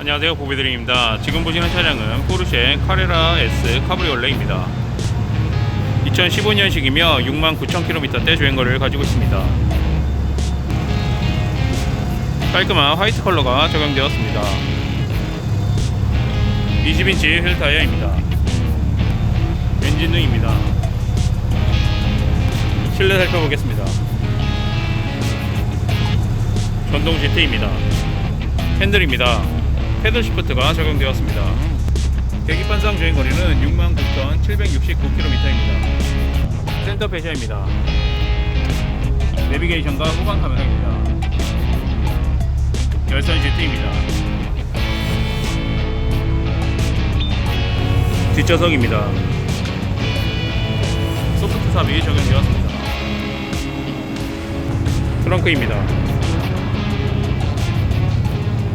안녕하세요. 보배드림입니다. 지금 보시는 차량은 포르쉐 카레라 S 카브리올레입니다. 2015년식이며 69,000km대 주행거리를 가지고 있습니다. 깔끔한 화이트 컬러가 적용되었습니다. 20인치 휠 타이어입니다. 엔진등입니다. 실내 살펴보겠습니다. 전동 GT입니다. 핸들입니다. 패들 시프트가 적용되었습니다. 계기판상 주행 거리는 69,769km입니다. 센터 배시아입니다. 내비게이션과 후방 카메라입니다. 열선 GT입니다. 뒷좌석입니다. 소프트 삽이 적용되었습니다. 트렁크입니다.